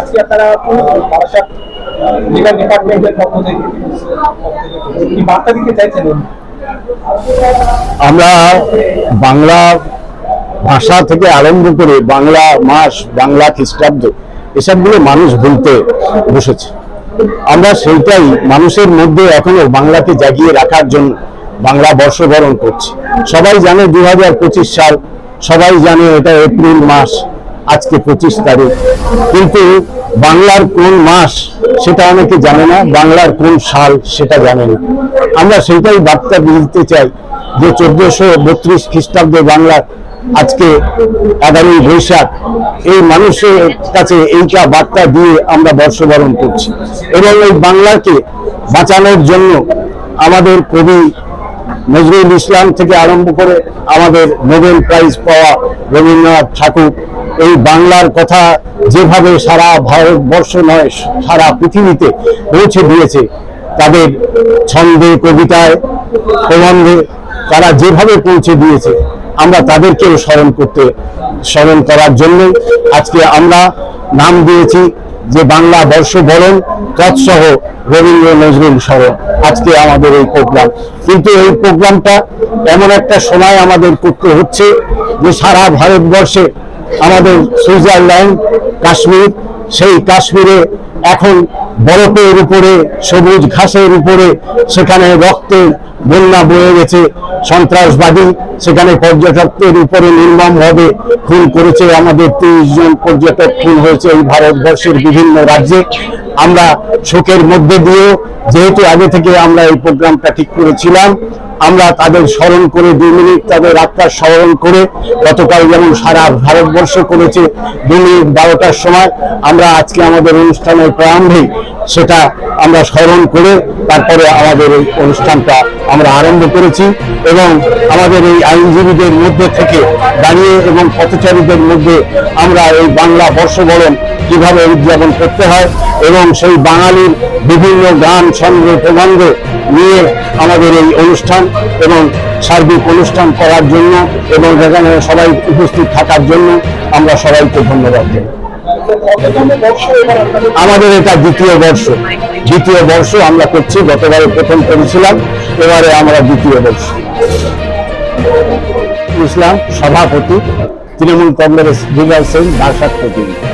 আজকে আপনারা বারাসাত লিগাল ডিপার্টমেন্টের পক্ষ থেকে কি বার্তা দিতে চাইছেন? আমরা বাংলা ভাষা থেকে আরম্ভ করে বাংলা মাস, বাংলা খ্রিস্টাব্দ, এসবগুলো মানুষ ভুলতে বসেছে। আমরা সেইটাই মানুষের মধ্যে এখনও বাংলাকে জাগিয়ে রাখার জন্য বাংলা বর্ষবরণ করছি। সবাই জানে দু হাজার পঁচিশ সাল, সবাই জানে এটা এপ্রিল মাস। আজকে পঁচিশ তারিখ। কিন্তু বাংলার কোন মাস সেটা অনেকে জানে না, বাংলার কোন সাল সেটা জানে না। আমরা সেইটাই বার্তা দিতে চাই যে চোদ্দশো বত্রিশ খ্রিস্টাব্দে বাংলার আজকে এগারোই বৈশাখ, এই মানুষের কাছে এইটা বার্তা দিয়ে আমরা বর্ষবরণ করছি। এবং এই বাংলাকে বাঁচানোর জন্য আমাদের কবি নজরুল ইসলাম থেকে আরম্ভ করে আমাদের নোবেল প্রাইজ পাওয়া রবীন্দ্রনাথ ঠাকুর এই বাংলার কথা যেভাবে সারা ভারতবর্ষ নয়, সারা পৃথিবীতে পৌঁছে দিয়েছে, তাদের ছন্দে, কবিতায়, প্রবন্ধে তারা যেভাবে পৌঁছে দিয়েছে, আমরা তাদেরকেও স্মরণ করতে, স্মরণ করার জন্যই আজকে আমরা নাম দিয়েছি যে বাংলা বর্ষবরণ তৎসহ রবীন্দ্র নজরুল স্মরণ। আজকে আমাদের এই প্রোগ্রাম কিন্তু এই প্রোগ্রামটা এমন একটা সময় আমাদের করতে হচ্ছে যে সারা ভারতবর্ষে আমাদের সুইজারল্যান্ড, কাশ্মীর, সেই কাশ্মীরে এখন বরফের উপরে, সবুজ ঘাসের উপরে, সেখানে রক্তের বন্যা বয়ে গেছে, সন্ত্রাসবাদী সেখানে পর্যটকদের উপরে নির্মমভাবে খুন করেছে। আমাদের তিরিশ জন পর্যটক খুন হয়েছে এই ভারতবর্ষের বিভিন্ন রাজ্যে। আমরা শোকের মধ্যে দিয়েও যেহেতু আগে থেকে আমরা এই প্রোগ্রামটা ঠিক করেছিলাম, আমরা তাদের স্মরণ করে দুই মিনিট তাদের আত্মার স্মরণ করে গতকাল যেমন সারা ভারতবর্ষ করেছে দুই মিনিট বারোটার সময়, আমরা আজকে আমাদের অনুষ্ঠানের প্রারম্ভে সেটা আমরা স্মরণ করে তারপরে আমাদের এই অনুষ্ঠানটা আমরা আরম্ভ করেছি এবং আমাদের এই আইনজীবীদের মধ্যে থেকে দাঁড়িয়ে এবং পথচারীদের মধ্যে আমরা এই বাংলা বর্ষবরণ কীভাবে উদযাপন করতে হয় এবং সেই বাঙালির বিভিন্ন গান, ছন্দ, প্রবন্ধ নিয়ে আমাদের এই অনুষ্ঠান এবং সার্বিক অনুষ্ঠান করার জন্য এবং যেখানে সবাই উপস্থিত থাকার জন্য আমরা সবাইকে ধন্যবাদ দিই আমাদের এটা দ্বিতীয় বর্ষ। দ্বিতীয় বর্ষ আমরা করছি, গতবারে প্রথম করেছিলাম, এবারে আমরা দ্বিতীয় বর্ষ। ইসলাম সভাপতি, তৃণমূল কংগ্রেস লিগাল সিং বারাসাত প্রতিনিধি।